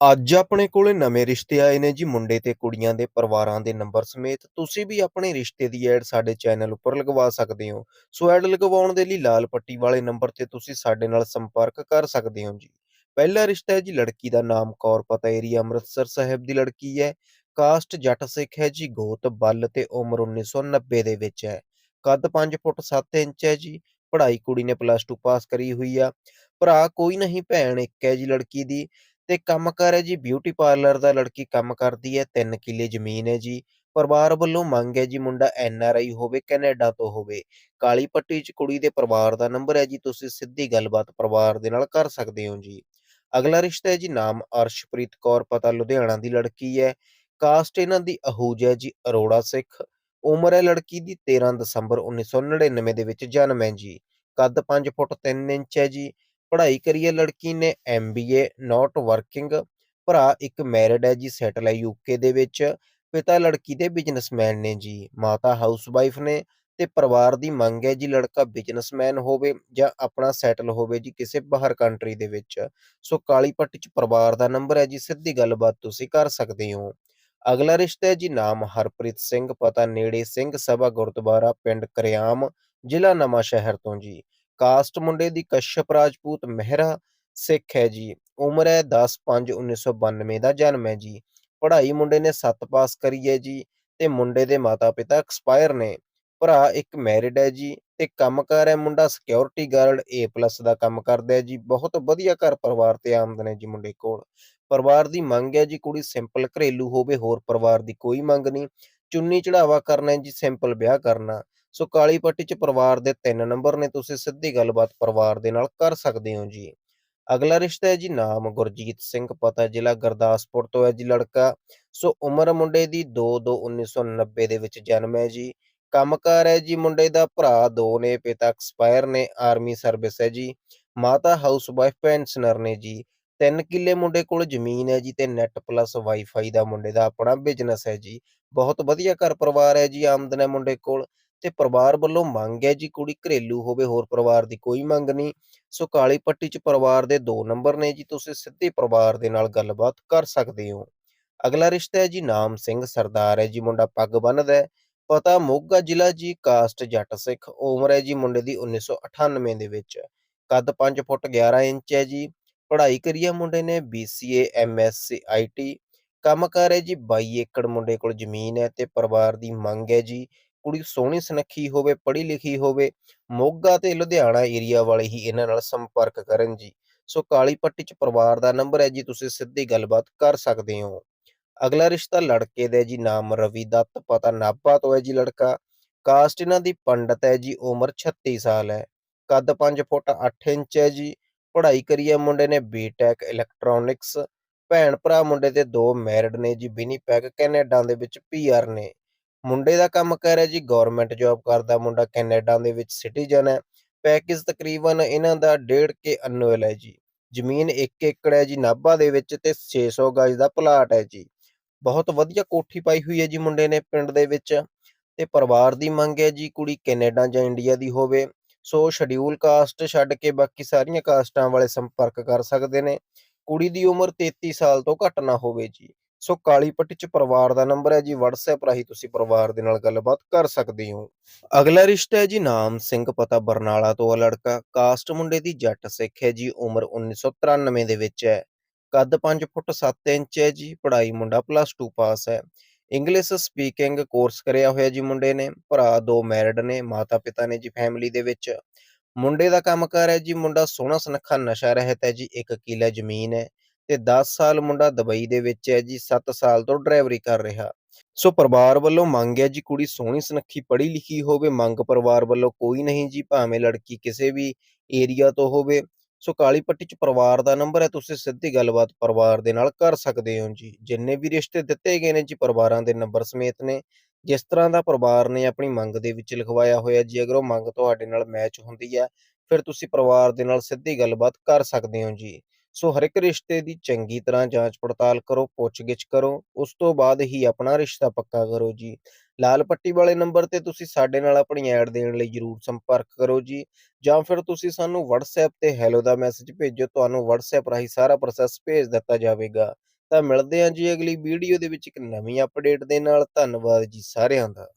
ਅੱਜ ਆਪਣੇ ਕੋਲੇ ਨਵੇਂ ਰਿਸ਼ਤੇ ਆਏ ਨੇ ਜੀ, ਮੁੰਡੇ ਤੇ ਕੁੜੀਆਂ ਦੇ ਪਰਿਵਾਰਾਂ ਦੇ ਨੰਬਰ ਸਮੇਤ। ਤੁਸੀਂ ਵੀ ਆਪਣੇ ਰਿਸ਼ਤੇ ਦੀ ਐਡ ਸਾਡੇ ਚੈਨਲ ਉੱਪਰ ਲਗਵਾ ਸਕਦੇ ਹੋ। ਸੋ ਐਡ ਲਗਵਾਉਣ ਦੇ ਲਈ ਲਾਲ ਪੱਟੀ ਵਾਲੇ ਨੰਬਰ ਤੇ ਤੁਸੀਂ ਸਾਡੇ ਨਾਲ ਸੰਪਰਕ ਕਰ ਸਕਦੇ ਹੋ ਜੀ। ਪਹਿਲਾ ਰਿਸ਼ਤਾ ਹੈ ਜੀ, ਲੜਕੀ ਦਾ ਨਾਮ ਕੌਰਪਤਾ ਏਰੀਆ, ਅੰਮ੍ਰਿਤਸਰ ਸਾਹਿਬ ਦੀ ਲੜਕੀ ਹੈ। ਕਾਸਟ ਜੱਟ ਸਿੱਖ ਹੈ ਜੀ, ਗੋਤ, ਬੱਲ ਤੇ ਉਮਰ 1990 ਦੇ ਵਿੱਚ ਹੈ। ਕੱਦ 5 ਫੁੱਟ 7 ਇੰਚ ਹੈ ਜੀ, ਪੜ੍ਹਾਈ ਕੁੜੀ ਨੇ ਪਲੱਸ 2 ਪਾਸ ਕਰੀ ਹੋਈ ਆ। ਭਰਾ ਕੋਈ ਨਹੀਂ, ਭੈਣ ਇੱਕ ਹੈ ਜੀ ਲੜਕੀ ਦੀ। ਤੇ ਕੰਮ ਹੈ ਜੀ ਬਿਊਟੀ ਪਾਰਲਰ ਦਾ ਲੜਕੀ ਕੰਮ ਕਰਦੀ ਹੈ 3 ਕਿੱਲੇ ਜ਼ਮੀਨ ਹੈ ਜੀ, ਪਰਿਵਾਰ ਵੱਲੋਂ ਮੰਗ ਹੈ ਜੀ ਮੁੰਡਾ ਐਨ ਆਰ ਆਈ ਹੋਵੇ ਕੈਨੇਡਾ ਤੋਂ ਹੋਵੇ, ਕਾਲੀ ਪੱਟੀ 'ਚ ਕੁੜੀ ਦੇ ਪਰਿਵਾਰ ਦਾ ਨੰਬਰ ਹੈ ਜੀ, ਤੁਸੀਂ ਸਿੱਧੀ ਗੱਲਬਾਤ ਪਰਿਵਾਰ ਦੇ ਨਾਲ ਕਰ ਸਕਦੇ ਹੋ ਜੀ। ਅਗਲਾ ਰਿਸ਼ਤਾ ਹੈ ਜੀ, ਨਾਮ ਅਰਸ਼ਪ੍ਰੀਤ ਕੌਰ, ਪਤਾ ਲੁਧਿਆਣਾ ਦੀ ਲੜਕੀ ਹੈ ਕਾਸਟ ਇਹਨਾਂ ਦੀ ਅਹੂਜ ਹੈ ਜੀ, ਅਰੋੜਾ ਸਿੱਖ, ਉਮਰ ਹੈ ਲੜਕੀ ਦੀ 13 ਦਸੰਬਰ 1999 ਦੇ ਵਿੱਚ ਜਨਮ ਹੈ ਜੀ, ਕੱਦ 5 ਫੁੱਟ 3 ਇੰਚ ਹੈ ਜੀ ਪੜ੍ਹਾਈ ਕਰੀ ਹੈ ਲੜਕੀ ਨੇ ਐਮਬੀਏ ਨਾਟ ਵਰਕਿੰਗ ਭਰਾ ਇੱਕ ਮੈਰਿਡ ਹੈ ਜੀ ਸੈਟਲ ਹੈ ਯੂਕੇ ਦੇ ਵਿੱਚ, ਪਿਤਾ ਲੜਕੀ ਦੇ ਬਿਜ਼ਨਸਮੈਨ ਨੇ ਜੀ, ਮਾਤਾ ਹਾਊਸਵਾਈਫ ਨੇ ਤੇ ਪਰਿਵਾਰ ਦੀ ਮੰਗ ਹੈ ਜੀ ਲੜਕਾ ਬਿਜ਼ਨਸਮੈਨ ਹੋਵੇ ਜਾਂ ਆਪਣਾ ਸੈਟਲ ਹੋਵੇ ਜੀ ਕਿਸੇ ਬਾਹਰ ਕੰਟਰੀ ਦੇ ਵਿੱਚ, ਸੋ ਕਾਲੀ ਪੱਟੀ ਚ ਪਰਿਵਾਰ ਦਾ ਨੰਬਰ ਹੈ ਜੀ, ਸਿੱਧੀ ਗੱਲਬਾਤ ਤੁਸੀਂ ਕਰ ਸਕਦੇ ਹੋ। ਅਗਲਾ ਰਿਸ਼ਤਾ ਹੈ ਜੀ ਨਾਮ ਹਰਪ੍ਰੀਤ ਸਿੰਘ, ਪਤਾ ਨੇੜੇ ਸਿੰਘ ਸਭਾ ਗੁਰਦੁਆਰਾ, ਪਿੰਡ ਕਰਿਆਮ, ਜ਼ਿਲ੍ਹਾ ਨਵਾਂ ਸ਼ਹਿਰ ਤੋਂ ਜੀ। ਕਾਸਟ ਮੁੰਡੇ ਦੀ ਕਸ਼ਪ ਰਾਜਪੂਤ ਮਹਿਰਾ ਸਿੱਖ ਹੈ ਜੀ। ਉਮਰ ਹੈ 10/5/1992 ਦਾ, ਜਨਮ ਹੈ ਜੀ। ਪੜ੍ਹਾਈ ਮੁੰਡੇ ਨੇ 7 ਪਾਸ ਕਰੀ ਹੈ ਜੀ ਤੇ ਮੁੰਡੇ ਦੇ ਮਾਤਾ-ਪਿਤਾ ਐਕਸਪਾਇਰ ਨੇ। ਭਰਾ ਇੱਕ ਮੈਰਿਡ ਹੈ ਜੀ ਤੇ ਕੰਮਕਾਰ ਹੈ ਮੁੰਡਾ ਸਿਕਿਉਰਿਟੀ ਗਾਰਡ A+ ਦਾ ਕੰਮ ਕਰਦਾ ਹੈ ਜੀ। ਬਹੁਤ ਵਧੀਆ ਘਰ ਪਰਿਵਾਰ ਤੇ ਆਮਦਨ ਹੈ ਜੀ ਮੁੰਡੇ ਕੋਲ। ਪਰਿਵਾਰ ਦੀ ਮੰਗ ਹੈ ਜੀ ਕੁੜੀ ਸਿੰਪਲ ਘਰੇਲੂ ਹੋਵੇ, ਹੋਰ ਪਰਿਵਾਰ ਦੀ ਕੋਈ ਮੰਗ ਨਹੀਂ। ਚੁੰਨੀ ਚੜਾਵਾ ਕਰਨਾ ਹੈ ਜੀ, ਸਿੰਪਲ ਵਿਆਹ ਕਰਨਾ। ਸੋ ਕਾਲੀ ਪੱਟੀ ਚ ਪਰਿਵਾਰ ਦੇ ਤਿੰਨ ਨੰਬਰ ਨੇ, ਤੁਸੀਂ ਸਿੱਧੀ ਗੱਲਬਾਤ ਪਰਿਵਾਰ ਦੇ ਨਾਲ ਕਰ ਸਕਦੇ ਹੋ ਜੀ। ਅਗਲਾ ਰਿਸ਼ਤਾ ਹੈ ਜੀ ਨਾਮ ਗੁਰਜੀਤ ਸਿੰਘ, ਪਤਾ ਜ਼ਿਲ੍ਹਾ ਗੁਰਦਾਸਪੁਰ ਤੋਂ ਹੈ ਜੀ ਲੜਕਾ। ਸੋ ਉਮਰ ਮੁੰਡੇ ਦੀ 2/2/1990 ਦੇ ਵਿੱਚ ਜਨਮ ਹੈ ਜੀ। ਕੰਮਕਾਰ ਹੈ ਜੀ ਮੁੰਡੇ ਦਾ ਭਰਾ, ਦੋ ਨੇ, ਪਿਤਾ ਐਕਸਪਾਇਰ ਨੇ, ਆਰਮੀ ਸਰਵਿਸ ਹੈ ਜੀ। ਮਾਤਾ ਹਾਊਸ ਵਾਈਫ ਪੈਨਸ਼ਨਰ ਨੇ ਜੀ। ਤਿੰਨ ਕਿੱਲੇ ਮੁੰਡੇ ਕੋਲ ਜ਼ਮੀਨ ਹੈ ਜੀ ਤੇ ਨੈਟ ਪਲੱਸ ਵਾਈਫਾਈ ਦਾ ਮੁੰਡੇ ਦਾ ਆਪਣਾ ਬਿਜ਼ਨਸ ਹੈ ਜੀ। ਬਹੁਤ ਵਧੀਆ ਘਰ ਪਰਿਵਾਰ ਹੈ ਜੀ ਆਮਦਨ ਹੈ ਮੁੰਡੇ ਕੋਲ। ਤੇ ਪਰਿਵਾਰ ਵੱਲੋਂ ਮੰਗ ਹੈ ਜੀ ਕੁੜੀ ਘਰੇਲੂ ਹੋਵੇ, ਹੋਰ ਪਰਿਵਾਰ ਦੀ ਕੋਈ ਮੰਗ ਨਹੀਂ। ਸੋ ਕਾਲੀ ਪੱਟੀ ਚ ਪਰਿਵਾਰ ਦੇ ਦੋ ਨੰਬਰ ਨੇ ਜੀ, ਤੁਸੀਂ ਸਿੱਧੇ ਪਰਿਵਾਰ ਦੇ ਨਾਲ ਗੱਲਬਾਤ ਕਰ ਸਕਦੇ ਹੋ। ਅਗਲਾ ਰਿਸ਼ਤਾ ਹੈ ਜੀ ਨਾਮ ਸਿੰਘ ਸਰਦਾਰ ਹੈ ਜੀ, ਮੁੰਡਾ ਪੱਗ ਬੰਨਦਾ ਹੈ। ਪਤਾ ਮੋਗਾ ਜ਼ਿਲ੍ਹਾ ਜੀ, ਕਾਸਟ ਜੱਟ ਸਿੱਖ ਉਮਰ ਹੈ ਜੀ ਮੁੰਡੇ ਦੀ 1998 ਦੇ ਵਿੱਚ। ਕੱਦ 5 ਫੁੱਟ 11 ਇੰਚ ਹੈ ਜੀ। ਪੜ੍ਹਾਈ ਕਰੀ ਹੈ ਮੁੰਡੇ ਨੇ BCA MSc IT ਕੰਮ ਕਰ ਹੈ ਜੀ 22 ਏਕੜ ਮੁੰਡੇ ਕੋਲ ਜ਼ਮੀਨ ਹੈ ਤੇ ਪਰਿਵਾਰ ਦੀ ਮੰਗ ਹੈ ਜੀ ਕੁੜੀ ਸੋਹਣੀ ਸੁਨੱਖੀ ਹੋਵੇ, ਪੜ੍ਹੀ ਲਿਖੀ ਹੋਵੇ, ਮੋਗਾ ਤੇ ਲੁਧਿਆਣਾ ਏਰੀਆ ਵਾਲੇ ਹੀ ਇਹਨਾਂ ਨਾਲ ਸੰਪਰਕ ਕਰਨ ਜੀ। ਸੋ ਕਾਲੀ ਪੱਟੀ ਚ ਪਰਿਵਾਰ ਦਾ ਨੰਬਰ ਹੈ ਜੀ, ਤੁਸੀਂ ਸਿੱਧੀ ਗੱਲਬਾਤ ਕਰ ਸਕਦੇ ਹੋ। ਅਗਲਾ ਰਿਸ਼ਤਾ ਲੜਕੇ ਦਾ ਜੀ, ਨਾਮ ਰਵੀ ਦੱਤ, ਪਤਾ ਨਾਭਾ ਤੋਂ ਹੈ ਜੀ ਲੜਕਾ। ਕਾਸਟ ਇਹਨਾਂ ਦੀ ਪੰਡਤ ਹੈ ਜੀ, ਉਮਰ 36 ਸਾਲ ਹੈ। ਕੱਦ 5 ਫੁੱਟ 8 ਇੰਚ ਹੈ ਜੀ। ਪੜ੍ਹਾਈ ਕਰੀ ਹੈ ਮੁੰਡੇ ਨੇ ਬੀਟੈਕ ਇਲੈਕਟ੍ਰੋਨਿਕਸ ਭੈਣ ਭਰਾ ਮੁੰਡੇ ਦੇ ਦੋ ਮੈਰਿਡ ਨੇ ਜੀ ਵਿਨੀਪੈਗ ਕੈਨੇਡਾ ਦੇ ਵਿੱਚ ਪੀਆਰ ਨੇ। ਮੁੰਡੇ ਦਾ ਕੰਮ ਕਰ ਹੈ ਜੀ ਗਵਰਨਮੈਂਟ ਜੌਬ ਕਰਦਾ ਮੁੰਡਾ ਕੈਨੇਡਾ ਦੇ ਵਿੱਚ ਸਿਟੀਜ਼ਨ ਹੈ। ਪੈਕੇਜ ਤਕਰੀਬਨ ਇਹਨਾਂ ਦਾ 1.5 ਕੇ ਐਨੂਅਲ ਹੈ ਜੀ। ਜ਼ਮੀਨ 1 ਏਕੜ ਹੈ ਜੀ, ਨਾਭਾ ਦੇ ਵਿੱਚ ਤੇ 600 ਗਜ ਦਾ ਪਲਾਟ ਹੈ ਜੀ। ਬਹੁਤ ਵਧੀਆ ਕੋਠੀ ਪਾਈ ਹੋਈ ਹੈ ਜੀ ਮੁੰਡੇ ਨੇ ਪਿੰਡ ਦੇ ਵਿੱਚ। ਤੇ ਪਰਿਵਾਰ ਦੀ ਮੰਗ ਹੈ ਜੀ, ਕੁੜੀ ਕੈਨੇਡਾ ਜਾਂ ਇੰਡੀਆ ਦੀ ਹੋਵੇ। ਸੋ ਸ਼ਡਿਊਲ ਕਾਸਟ ਛੱਡ ਕੇ ਬਾਕੀ ਸਾਰੀਆਂ ਕਾਸਟਾਂ ਵਾਲੇ ਸੰਪਰਕ ਕਰ ਸਕਦੇ ਨੇ। ਕੁੜੀ ਦੀ ਉਮਰ 33 ਸਾਲ ਤੋਂ ਘੱਟ ਨਾ ਹੋਵੇ ਜੀ। ਸੋ ਕਾਲੀ ਪੱਟੀ ਚ ਪਰਿਵਾਰ ਦਾ ਨੰਬਰ ਹੈ ਜੀ, WhatsApp ਰਾਹੀਂ ਤੁਸੀਂ ਪਰਿਵਾਰ ਦੇ ਨਾਲ ਗੱਲਬਾਤ ਕਰ ਸਕਦੇ ਹੋ। ਅਗਲਾ ਰਿਸ਼ਤਾ ਹੈ ਜੀ, ਨਾਮ ਸਿੰਘ, ਪਤਾ ਬਰਨਾਲਾ ਤੋਂ ਆ ਲੜਕਾ। ਕਾਸਟ ਮੁੰਡੇ ਦੀ ਜੱਟ ਸਿੱਖ ਹੈ ਜੀ, ਉਮਰ 1993 ਦੇ ਵਿੱਚ ਹੈ। ਕੱਦ 5 ਫੁੱਟ 7 ਇੰਚ ਹੈ ਜੀ, ਪੜ੍ਹਾਈ ਮੁੰਡਾ ਪਲੱਸ 2 ਪਾਸ ਹੈ। ਇੰਗਲਿਸ਼ ਸਪੀਕਿੰਗ ਕੋਰਸ ਕਰਿਆ ਹੋਇਆ ਜੀ ਮੁੰਡੇ ਨੇ। ਭਰਾ ਦੋ ਮੈਰਿਡ ਨੇ, ਮਾਤਾ ਪਿਤਾ ਨੇ ਜੀ ਫੈਮਿਲੀ ਦੇ ਵਿੱਚ। ਮੁੰਡੇ ਦਾ ਕੰਮਕਾਰ ਹੈ ਜੀ, ਮੁੰਡਾ ਸੋਹਣਾ ਸੁਨੱਖਾ ਨਸ਼ਾ ਰਹਿਤ ਹੈ ਜੀ, ਇੱਕ ਕਿੱਲਾ ਜ਼ਮੀਨ ਹੈ। ਤੇ 10 ਸਾਲ ਮੁੰਡਾ ਦੁਬਈ ਦੇ ਵਿੱਚ ਹੈ ਜੀ 7 ਸਾਲ ਤੋਂ ਡਰਾਈਵਰੀ ਕਰ ਰਿਹਾ। ਸੋ ਪਰਿਵਾਰ ਵੱਲੋਂ ਮੰਗ ਹੈ ਜੀ, ਕੁੜੀ ਸੋਹਣੀ ਸੁਨੱਖੀ ਪੜ੍ਹੀ ਲਿਖੀ ਹੋਵੇ, ਮੰਗ ਪਰਿਵਾਰ ਵੱਲੋਂ ਕੋਈ ਨਹੀਂ ਜੀ, ਭਾਵੇਂ ਲੜਕੀ ਕਿਸੇ ਵੀ ਏਰੀਆ ਤੋਂ ਹੋਵੇ। ਸੋ ਕਾਲੀ ਪੱਟੀ ਚ ਪਰਿਵਾਰ ਦਾ ਨੰਬਰ ਹੈ, ਤੁਸੀਂ ਸਿੱਧੀ ਗੱਲਬਾਤ ਪਰਿਵਾਰ ਦੇ ਨਾਲ ਕਰ ਸਕਦੇ ਹੋ ਜੀ। ਜਿੰਨੇ ਵੀ ਰਿਸ਼ਤੇ ਦਿੱਤੇ ਗਏ ਨੇ ਜੀ, ਪਰਿਵਾਰਾਂ ਦੇ ਨੰਬਰ ਸਮੇਤ ਨੇ, ਜਿਸ ਤਰ੍ਹਾਂ ਦਾ ਪਰਿਵਾਰ ਨੇ ਆਪਣੀ ਮੰਗ ਦੇ ਵਿੱਚ ਲਿਖਵਾਇਆ ਹੋਇਆ ਜੀ, ਅਗਰ ਉਹ ਮੰਗ ਤੁਹਾਡੇ ਨਾਲ ਮੈਚ ਹੁੰਦੀ ਹੈ, ਫਿਰ ਤੁਸੀਂ ਪਰਿਵਾਰ ਦੇ ਨਾਲ ਸਿੱਧੀ ਗੱਲਬਾਤ ਕਰ ਸਕਦੇ ਹੋ ਜੀ। ਸੋ ਹਰ ਇੱਕ ਰਿਸ਼ਤੇ ਦੀ ਚੰਗੀ ਤਰ੍ਹਾਂ ਜਾਂਚ ਪੜਤਾਲ ਕਰੋ, ਪੁੱਛਗਿੱਛ ਕਰੋ, ਉਸ ਤੋਂ ਬਾਅਦ ਹੀ ਆਪਣਾ ਰਿਸ਼ਤਾ ਪੱਕਾ ਕਰੋ ਜੀ। ਲਾਲ ਪੱਟੀ ਵਾਲੇ ਨੰਬਰ ਤੇ ਤੁਸੀਂ ਸਾਡੇ ਨਾਲ ਆਪਣੀ ਐਡ ਦੇਣ ਲਈ ਜਰੂਰ ਸੰਪਰਕ ਕਰੋ ਜੀ। ਜਾਂ ਫਿਰ ਤੁਸੀਂ ਸਾਨੂੰ WhatsApp ਤੇ ਹੈਲੋ ਦਾ ਮੈਸੇਜ ਭੇਜੋ, ਤੁਹਾਨੂੰ WhatsApp ਰਾਹੀਂ ਸਾਰਾ ਪ੍ਰੋਸੈਸ ਭੇਜ ਦਿੱਤਾ ਜਾਵੇਗਾ। ਤਾਂ ਮਿਲਦੇ ਹਾਂ ਜੀ ਅਗਲੀ ਵੀਡੀਓ ਦੇ ਵਿੱਚ ਇੱਕ ਨਵੀਂ ਅਪਡੇਟ ਦੇ ਨਾਲ। ਧੰਨਵਾਦ ਜੀ ਸਾਰਿਆਂ ਦਾ।